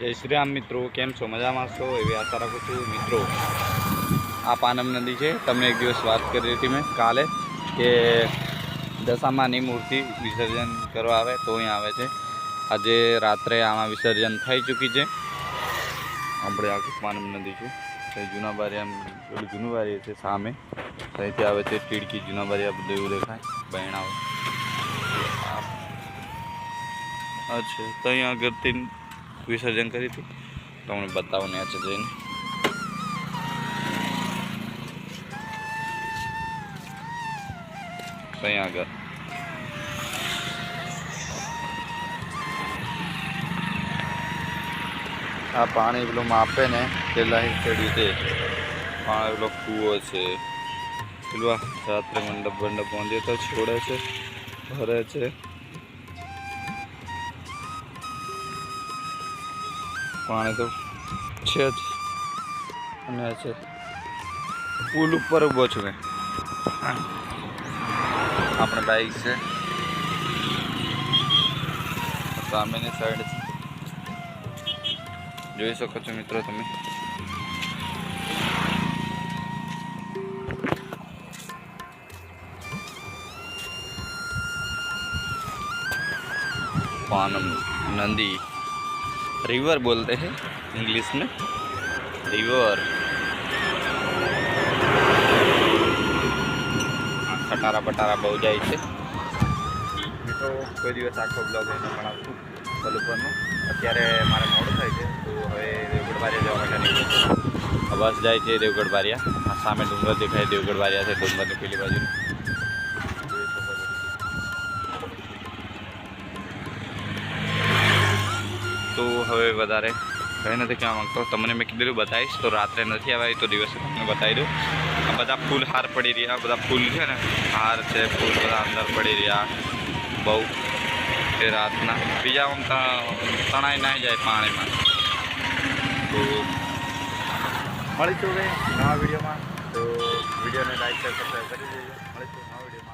જય શ્રી રામ મિત્રો, કેમ છો? મજામાં છો? એવી આશા રાખું છું. મિત્રો, આ પાનમ નદી છે. તમને એક દિવસ વાત કરી હતી મેં કાલે કે દશામાની મૂર્તિ વિસર્જન કરવા આવે, તો અહીં આવે છે. આજે રાત્રે આમાં વિસર્જન થઈ ચૂકી છે. આપણે આખું પાનમ નદી છે. જૂના આમ પેલું જૂનું બારી છે સામે. ત્યાંથી આવે છે ટીડકી જૂના બારિયા બધું એવું દેખાય. બહેણાઓ. અચ્છા તો અહીંયા આગળથી વિસર્જન કરી હતી. તમને બતાવો ને છે જઈને. અહીંયા આગળ. આ પાણી પેલું માપે ને પેલા ચડ્યું છે પાણી પેલો કૂવો છે. પેલું રાત્રે મંડપ મંડપ બાંધે તો છોડે છે, ભરે છે. પાણી તો છે જ. અને છે. પુલ ઉપર ઊભો છું આપણે બાઈક છે. સામેની સાઈડ જોઈ શકો છો મિત્રો તમે. પાનમ નંદી. रिवर बोलते हैं इंग्लिश में रिवर ખટારા બટારા બહુ જાય છે મિત્રો કોઈ દિવસ આખો બ્લોગ એને બનાવશું પલ ઉપરનો અત્યારે મારે મોડું થાય છે તો હવે દેવગઢ બારિયા જવા માટે નીકળું છું આ બસ જાય છે દેવગઢ બારિયા આ સામે ડુંગર દેખાય દેવગઢ બારિયા છે ડુંગરની પેલી બાજુ તો હવે વધારે કંઈ નથી કહેવા માંગતો. તમને મેં કીધેલું બતાવીશ, તો રાત્રે નથી આવ્યા, તો દિવસે તમને બતાવી દઉં. આ બધા ફૂલ હાર પડી રહ્યા બધા ફૂલ છે ને, હાર છે, ફૂલ બધા અંદર પડી રહ્યા. બહુ એ રાતના. બીજા આમ તણાઈ ના જાય પાણીમાં. તો મળીશું નવા વિડીયોમાં. તો વિડીયોને લાઈક સબસ્ક્રાઈબ કરી દેજો. મળીશું નવા વિડીયોમાં.